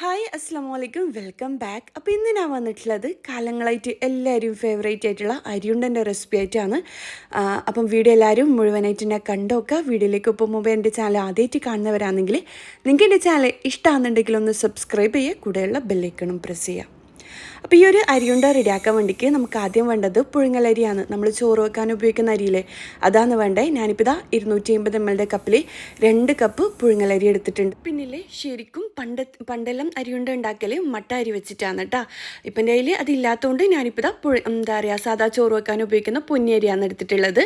Hi അസ്സാം വലൈക്കും welcome back. അപ്പോൾ ഇന്ന് ഞാൻ വന്നിട്ടുള്ളത് കാലങ്ങളായിട്ട് എല്ലാവരും ഫേവറേറ്റ് ആയിട്ടുള്ള അരിയുണ്ടന്റെ റെസിപ്പി ആയിട്ടാണ്. അപ്പം വീഡിയോ എല്ലാവരും മുഴുവനായിട്ട് എന്നെ കണ്ടോക്കുക വീഡിയോയിലേക്ക് ഇപ്പോൾ മുമ്പ് എന്റെ ചാനൽ ആദ്യമായിട്ട് കാണുന്നവരാണെങ്കിൽ നിങ്ങൾക്ക് എന്റെ ചാനൽ ഇഷ്ടമാണെന്നുണ്ടെങ്കിൽ ഒന്ന് സബ്സ്ക്രൈബ് ചെയ്യുക. കൂടെയുള്ള ബെല്ലൈക്കണും പ്രസ് ചെയ്യുക. അപ്പോൾ ഈ ഒരു അരിയുണ്ട റെഡിയാക്കാൻ വേണ്ടിക്ക് നമുക്ക് ആദ്യം വേണ്ടത് പുഴുങ്ങലരിയാണ് നമ്മൾ ചോറ് വെക്കാൻ ഉപയോഗിക്കുന്ന അരിയിലെ അതാണ് വേണ്ടേ. ഞാനിപ്പോൾ ഇതാ ഇരുന്നൂറ്റി അമ്പത് എം എൽ കപ്പിൽ രണ്ട് കപ്പ് പുഴുങ്ങലരി എടുത്തിട്ടുണ്ട്. പിന്നില്ലേ ശരിക്കും പണ്ട പണ്ടെല്ലാം അരിയുണ്ട ഉണ്ടാക്കൽ മട്ട അരി വെച്ചിട്ടാണ് കേട്ടോ ഇപ്പം എന്റെ കയ്യിൽ അതില്ലാത്തതുകൊണ്ട് ഞാനിപ്പോൾ ഇതാ പുഴ എന്താ പറയുക സാധാ ചോറ് വെക്കാൻ ഉപയോഗിക്കുന്ന പൊന്നി അരിയാണ് എടുത്തിട്ടുള്ളത്.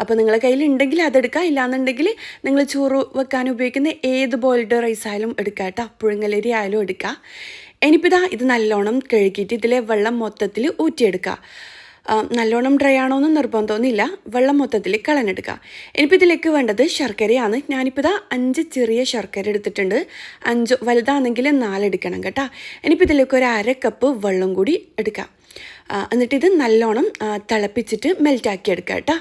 അപ്പോൾ നിങ്ങളുടെ കയ്യിൽ ഉണ്ടെങ്കിൽ അതെടുക്കുക ഇല്ലാന്നുണ്ടെങ്കിൽ നിങ്ങൾ ചോറ് വെക്കാൻ ഉപയോഗിക്കുന്ന ഏത് ബോയിൽഡ് റൈസ് ആയാലും എടുക്കാം കേട്ടോ പുഴുങ്ങലരി ആയാലും എടുക്കുക ഇനിയിപ്പോൾ ഇതാ നല്ലോണം കഴുകിയിട്ട് ഇതിലെ വെള്ളം മൊത്തത്തിൽ ഊറ്റിയെടുക്കുക. നല്ലോണം ഡ്രൈ ആണോ എന്ന് നിർബന്ധമൊന്നുമില്ല വെള്ളം മൊത്തത്തിൽ കളഞ്ഞെടുക്കുക. ഇനിയിപ്പോൾ ഇതിലേക്ക് വേണ്ടത് ശർക്കരയാണ്. ഞാനിപ്പോൾ അഞ്ച് ചെറിയ ശർക്കര എടുത്തിട്ടുണ്ട്. അഞ്ച് വലുതാണെങ്കിൽ നാലെടുക്കണം കേട്ടോ. ഇനിയിപ്പോൾ ഇതിലേക്ക് ഒരു അര കപ്പ് വെള്ളം കൂടി എടുക്കുക എന്നിട്ട് ഇത് നല്ലോണം തിളപ്പിച്ചിട്ട് മെൽറ്റാക്കി എടുക്കുക കേട്ടോ.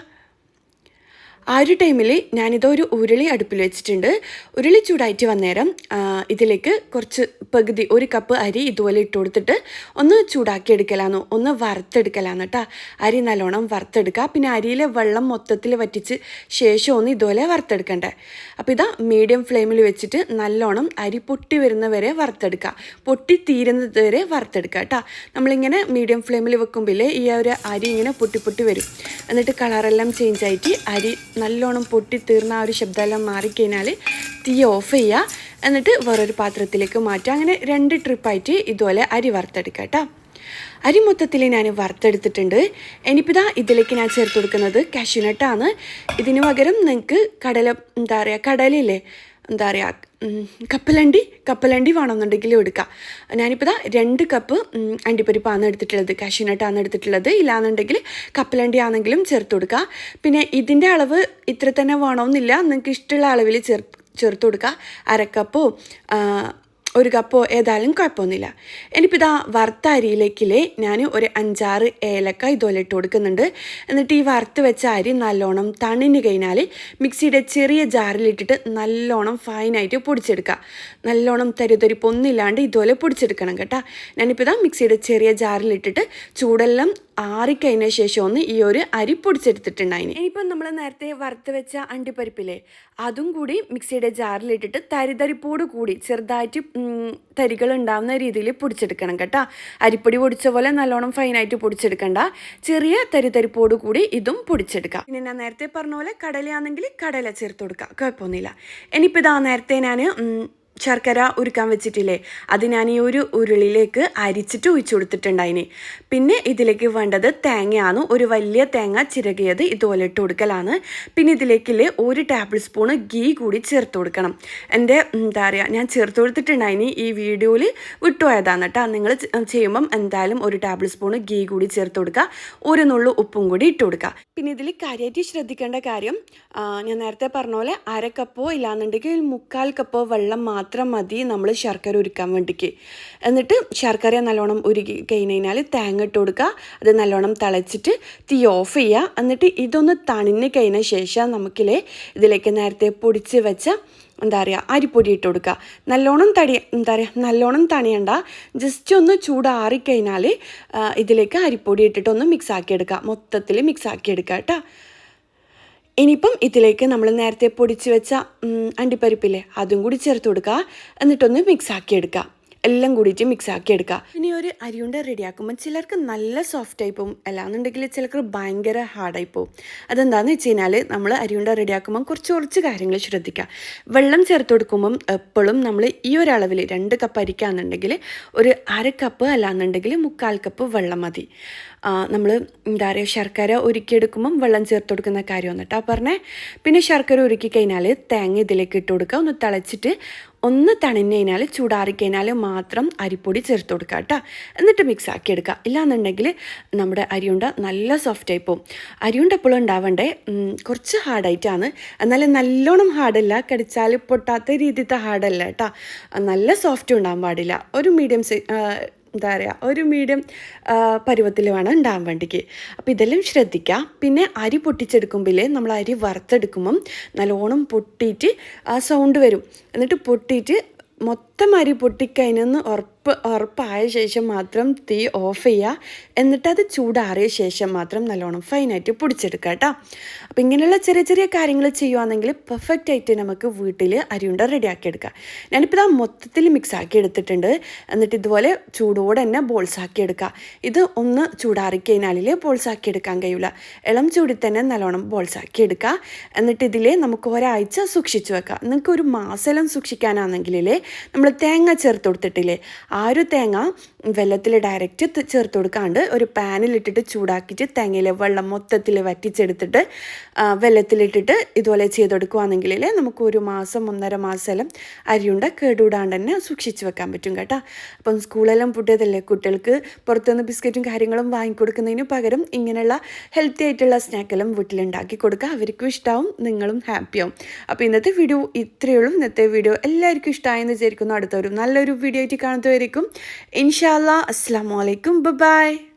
ആ ഒരു ടൈമിൽ ഞാനിത് ഒരു ഉരുളി അടുപ്പിൽ വെച്ചിട്ടുണ്ട്. ഉരുളി ചൂടായിട്ട് വന്നേരം ഇതിലേക്ക് കുറച്ച് പകുതി ഒരു കപ്പ് അരി ഇതുപോലെ ഇട്ട് കൊടുത്തിട്ട് ഒന്ന് ചൂടാക്കി എടുക്കലാന്നു ഒന്ന് വറുത്തെടുക്കലാന്ന് കേട്ടോ അരി നല്ലോണം വറുത്തെടുക്കുക പിന്നെ അരിയിലെ വെള്ളം മൊത്തത്തിൽ വറ്റിച്ച് ശേഷം ഒന്ന് ഇതുപോലെ വറുത്തെടുക്കണ്ടേ. അപ്പോൾ ഇതാ മീഡിയം ഫ്ലെയിമിൽ വെച്ചിട്ട് നല്ലോണം അരി പൊട്ടി വരുന്നവരെ വറുത്തെടുക്കുക പൊട്ടി തീരുന്നത് വരെ വറുത്തെടുക്കുക കേട്ടോ നമ്മളിങ്ങനെ മീഡിയം ഫ്ലെയിമിൽ വെക്കുമ്പോൾ ഈ ഒരു അരി ഇങ്ങനെ പൊട്ടി പൊട്ടി വരും. എന്നിട്ട് കളറെല്ലാം ചേഞ്ച് ആയിട്ട് അരി നല്ലോണം പൊട്ടി തീർന്ന ആ ഒരു ശബ്ദമെല്ലാം മാറിക്കഴിഞ്ഞാൽ തീ ഓഫ് ചെയ്യുക എന്നിട്ട് വേറൊരു പാത്രത്തിലേക്ക് മാറ്റുക. അങ്ങനെ രണ്ട് ട്രിപ്പായിട്ട് ഇതുപോലെ അരി വറുത്തെടുക്കുക കേട്ടോ. അരി മൊത്തത്തിൽ ഞാൻ വറുത്തെടുത്തിട്ടുണ്ട്. ഇനിയിപ്പിതാ ഇതാ ഇതിലേക്ക് ഞാൻ ചേർത്ത് കൊടുക്കുന്നത് കാഷ്യൂനട്ടാണ് ഇതിന് പകരം നിങ്ങൾക്ക് കടല എന്താ പറയുക കടലയില്ലേ? എന്താ പറയുക കപ്പലണ്ടി കപ്പലണ്ടി വേണമെന്നുണ്ടെങ്കിൽ എടുക്കാം. ഞാനിപ്പോൾ ഇതാ രണ്ട് കപ്പ് അണ്ടിപ്പരിപ്പാണ് എടുത്തിട്ടുള്ളത് കാഷ്യൂനട്ടാണ് എടുത്തിട്ടുള്ളത്. ഇല്ലാന്നുണ്ടെങ്കിൽ കപ്പലണ്ടി ആണെങ്കിലും ചേർത്ത് കൊടുക്കുക പിന്നെ ഇതിന്റെ അളവ് ഇത്ര തന്നെ വേണമെന്നില്ല. നിങ്ങൾക്ക് ഇഷ്ടമുള്ള അളവിൽ ചേർ ചേർത്ത് കൊടുക്കുക അരക്കപ്പോ ഒരു കപ്പോ ഏതായാലും കുഴപ്പമൊന്നുമില്ല. എനിക്കിപ്പോൾ ഇതാ വറുത്ത അരിയിലേക്കില്ലേ ഞാൻ ഒരു അഞ്ചാറ് ഏലക്ക ഇതുപോലെ ഇട്ട് കൊടുക്കുന്നുണ്ട്. എന്നിട്ട് ഈ വറുത്ത് വെച്ച അരി നല്ലോണം തണിഞ്ഞു കഴിഞ്ഞാൽ മിക്സിയുടെ ചെറിയ ജാറിലിട്ടിട്ട് നല്ലോണം ഫൈനായിട്ട് പൊടിച്ചെടുക്കുക. നല്ലോണം തരിതരിപ്പൊന്നില്ലാണ്ട് ഇതുപോലെ പൊടിച്ചെടുക്കണം കേട്ടോ. ഞാനിപ്പോൾ ഇതാ മിക്സിയുടെ ചെറിയ ജാറിലിട്ടിട്ട് ചൂടെല്ലാം ആറിക്കഴിഞ്ഞ ശേഷം ഒന്ന് ഈ ഒരു അരി പൊടിച്ചെടുത്തിട്ടുണ്ടായിന്. ഇനിയിപ്പം നമ്മൾ നേരത്തെ വറുത്ത് വെച്ച അണ്ടിപ്പരിപ്പില്ലേ അതും കൂടി മിക്സിയുടെ ജാറിലിട്ടിട്ട് തരിതരിപ്പോട് കൂടി ചെറുതായിട്ട് തരികൾ ഉണ്ടാവുന്ന രീതിയിൽ പൊടിച്ചെടുക്കണം കേട്ടോ. അരിപ്പൊടി പൊടിച്ച പോലെ നല്ലോണം ഫൈനായിട്ട് പൊടിച്ചെടുക്കണ്ട. ചെറിയ തരിതരിപ്പോട് കൂടി ഇതും പൊടിച്ചെടുക്കാം. പിന്നെ ഞാൻ നേരത്തെ പറഞ്ഞ പോലെ കടലയാണെങ്കിൽ കടല ചേർത്ത് കൊടുക്കാം. കുഴപ്പമൊന്നുമില്ല. ഇനിയിപ്പോൾ ഇതാ നേരത്തെ ഞാൻ ശർക്കര ഉരുക്കാൻ വെച്ചിട്ടില്ലേ? അത് ഞാൻ ഈ ഒരു ഉരുളിയിലേക്ക് അരിച്ചിട്ട് ഒഴിച്ചു കൊടുത്തിട്ടുണ്ടായിന്. പിന്നെ ഇതിലേക്ക് വേണ്ടത് തേങ്ങയാണ്. ഒരു വലിയ തേങ്ങ ചിരകിയത് ഇതുപോലെ ഇട്ട് കൊടുക്കലാണ്. പിന്നെ ഇതിലേക്കില്ലേ ഒരു ടേബിൾ സ്പൂണ് ഗീ കൂടി ചേർത്ത് കൊടുക്കണം. എന്റെ എന്താ പറയുക ഞാൻ ചേർത്ത് കൊടുത്തിട്ടുണ്ടായിന് ഈ വീഡിയോയിൽ വിട്ടുപോയതാണ് കേട്ടോ നിങ്ങൾ ചെയ്യുമ്പം എന്തായാലും ഒരു ടേബിൾ സ്പൂണ് ഗീ കൂടി ചേർത്ത് കൊടുക്കുക. ഒരു നുള്ളു ഉപ്പും കൂടി ഇട്ട് കൊടുക്കുക. പിന്നെ ഇതിൽ കാര്യമായിട്ട് ശ്രദ്ധിക്കേണ്ട കാര്യം ഞാൻ നേരത്തെ പറഞ്ഞ പോലെ അര കപ്പോ ഇല്ലാന്നുണ്ടെങ്കിൽ മുക്കാൽ കപ്പോ വെള്ളം മതി നമ്മൾ ശർക്കര ഉരുക്കാൻ വേണ്ടിക്ക്. എന്നിട്ട് ശർക്കര നല്ലോണം ഉരുക്കി കഴിഞ്ഞാൽ തേങ്ങ ഇട്ട് കൊടുക്കുക. അത് നല്ലോണം തിളച്ചിട്ട് തീ ഓഫ് ചെയ്യുക. എന്നിട്ട് ഇതൊന്ന് തണിഞ്ഞ് കഴിഞ്ഞ ശേഷം നമുക്കില്ലേ ഇതിലേക്ക് നേരത്തെ പൊടിച്ച് വെച്ച എന്താ പറയുക അരിപ്പൊടി ഇട്ട് കൊടുക്കുക. നല്ലോണം തടി എന്താ പറയുക നല്ലോണം തണിയണ്ട. ജസ്റ്റ് ഒന്ന് ചൂടാറിക്കഴിഞ്ഞാൽ ഇതിലേക്ക് അരിപ്പൊടി ഇട്ടിട്ട് ഒന്ന് മിക്സ് ആക്കി എടുക്കുക. മൊത്തത്തിൽ മിക്സ് ആക്കി എടുക്കുക കേട്ടോ. ഇനിയിപ്പം ഇതിലേക്ക് നമ്മൾ നേരത്തെ പൊടിച്ച് വെച്ച അണ്ടിപ്പരിപ്പില്ലേ അതും കൂടി ചേർത്ത് കൊടുക്കുക എന്നിട്ടൊന്ന് മിക്സ് ആക്കി എടുക്കുക എല്ലാം കൂടിയിട്ട് മിക്സ് ആക്കി എടുക്കുക ഇനി ഒരു അരിയുണ്ട റെഡിയാക്കുമ്പോൾ ചിലർക്ക് നല്ല സോഫ്റ്റ് ആയി പോകും അല്ലാന്നുണ്ടെങ്കിൽ ചിലർക്ക് ഭയങ്കര ഹാർഡായി പോകും അതെന്താണെന്ന് വെച്ച് കഴിഞ്ഞാൽ നമ്മൾ അരിയുണ്ട റെഡിയാക്കുമ്പോൾ കുറച്ച് കുറച്ച് കാര്യങ്ങൾ ശ്രദ്ധിക്കുക വെള്ളം ചേർത്ത് കൊടുക്കുമ്പം എപ്പോഴും നമ്മൾ ഈ ഒരളവിൽ രണ്ട് കപ്പ് അരിക്കാന്നുണ്ടെങ്കിൽ ഒരു അര കപ്പ് അല്ലാന്നുണ്ടെങ്കിൽ മുക്കാൽ കപ്പ് വെള്ളം മതി. നമ്മൾ എന്താ പറയുക ശർക്കര ഉരുക്കിയെടുക്കുമ്പം വെള്ളം ചേർത്ത് കൊടുക്കുന്ന കാര്യം കേട്ടോ. പറഞ്ഞേ. പിന്നെ ശർക്കര ഉരുക്കി കഴിഞ്ഞാൽ തേങ്ങ ഇതിലേക്ക് ഇട്ട് കൊടുക്കുക. ഒന്ന് തിളച്ചിട്ട് ഒന്ന് തണിഞ്ഞ് കഴിഞ്ഞാൽ ചൂടാറിക്കഴിഞ്ഞാൽ മാത്രം അരിപ്പൊടി ചേർത്ത് കൊടുക്കുക കേട്ടോ. എന്നിട്ട് മിക്സ് ആക്കി എടുക്കുക. ഇല്ലാന്നുണ്ടെങ്കിൽ നമ്മുടെ അരിയുണ്ട നല്ല സോഫ്റ്റ് ആയി പോകും അരിയുണ്ട എപ്പോഴും ഉണ്ടാവണ്ടേ? കുറച്ച് ഹാർഡായിട്ടാണ് എന്നാലും നല്ലോണം ഹാർഡല്ല കടിച്ചാൽ പൊട്ടാത്ത രീതിയിലത്തെ ഹാർഡല്ല കേട്ടോ. നല്ല സോഫ്റ്റ് ഉണ്ടാകാൻ പാടില്ല. ഒരു മീഡിയം എന്താ പറയുക ഒരു മീഡിയം പരുവത്തിൽ വേണം ഉണ്ടാകാൻ വേണ്ടിക്ക്. അപ്പോൾ ഇതെല്ലാം ശ്രദ്ധിക്കുക പിന്നെ അരി പൊട്ടിച്ചെടുക്കുമ്പോൾ നമ്മൾ അരി വറുത്തെടുക്കുമ്പം നല്ലോണം പൊട്ടിയിട്ട് ആ സൗണ്ട് വരും. എന്നിട്ട് പൊട്ടിയിട്ട് മൊത്തം അരി പൊട്ടിക്കഴിഞ്ഞെന്ന് ഉറപ്പ് ഉറപ്പായ ശേഷം മാത്രം തീ ഓഫ് ചെയ്യുക എന്നിട്ട് അത് ചൂടാറിയ ശേഷം മാത്രം നല്ലോണം ഫൈനായിട്ട് പൊടിച്ചെടുക്കുക കേട്ടോ അപ്പം ഇങ്ങനെയുള്ള ചെറിയ ചെറിയ കാര്യങ്ങൾ ചെയ്യുവാണെങ്കിൽ പെർഫെക്റ്റ് ആയിട്ട് നമുക്ക് വീട്ടിൽ അരിയുണ്ട റെഡിയാക്കി എടുക്കാം. ഞാനിപ്പോൾ ഇതാ മൊത്തത്തിൽ മിക്സ് ആക്കി എടുത്തിട്ടുണ്ട്. എന്നിട്ട് ഇതുപോലെ ചൂടോടെ തന്നെ ബോൾസ് ആക്കി എടുക്കുക ഇത് ഒന്ന് ചൂടാറി ബോൾസ് ആക്കി എടുക്കാൻ കഴിയില്ല ഇളം ചൂടി തന്നെ നല്ലോണം ബോൾസ് ആക്കി എടുക്കുക എന്നിട്ട് ഇതിൽ നമുക്ക് ഒരാഴ്ച സൂക്ഷിച്ചു വെക്കാം. നിങ്ങൾക്ക് ഒരു മാസമെല്ലാം സൂക്ഷിക്കാനാണെങ്കിൽ നമ്മൾ തേങ്ങ ചേർത്ത് കൊടുത്തിട്ടില്ലേ ഒരു തേങ്ങ വെള്ളത്തിൽ ഡയറക്റ്റ് ചേർത്ത് കൊടുക്കാണ്ട് ഒരു പാനിലിട്ടിട്ട് ചൂടാക്കിയിട്ട് തേങ്ങയിലെ വെള്ളം മൊത്തത്തിൽ വറ്റിച്ചെടുത്തിട്ട് ആ, വെള്ളത്തിലിട്ടിട്ട് ഇതുപോലെ ചെയ്ത് കൊടുക്കുകയാണെങ്കിൽ നമുക്ക് ഒരു മാസം ഒന്നര മാസമെല്ലാം അരിയുണ്ട കേടുകൂടാണ്ട് തന്നെ സൂക്ഷിച്ച് വെക്കാൻ പറ്റും കേട്ടോ. അപ്പം സ്കൂളെല്ലാം പുട്ടിയതല്ലേ കുട്ടികൾക്ക് പുറത്തുനിന്ന് ബിസ്ക്കറ്റും കാര്യങ്ങളും വാങ്ങിക്കൊടുക്കുന്നതിന് പകരം ഇങ്ങനെയുള്ള ഹെൽത്തി ആയിട്ടുള്ള സ്നാക്കെല്ലാം വീട്ടിലുണ്ടാക്കി കൊടുക്കുക. അവർക്കും ഇഷ്ടമാവും നിങ്ങളും ഹാപ്പിയാവും അപ്പോൾ ഇന്നത്തെ വീഡിയോ ഇത്രയേ ഉള്ളൂ. ഇന്നത്തെ വീഡിയോ എല്ലാവർക്കും ഇഷ്ടമായെന്ന് വിചാരിക്കുന്നു. അടുത്തവരും നല്ലൊരു വീഡിയോ ആയിട്ട് കാണുന്നതായിരിക്കും ഇൻഷാല്ലാ അസ്സാം വലൈക്കും ബൈ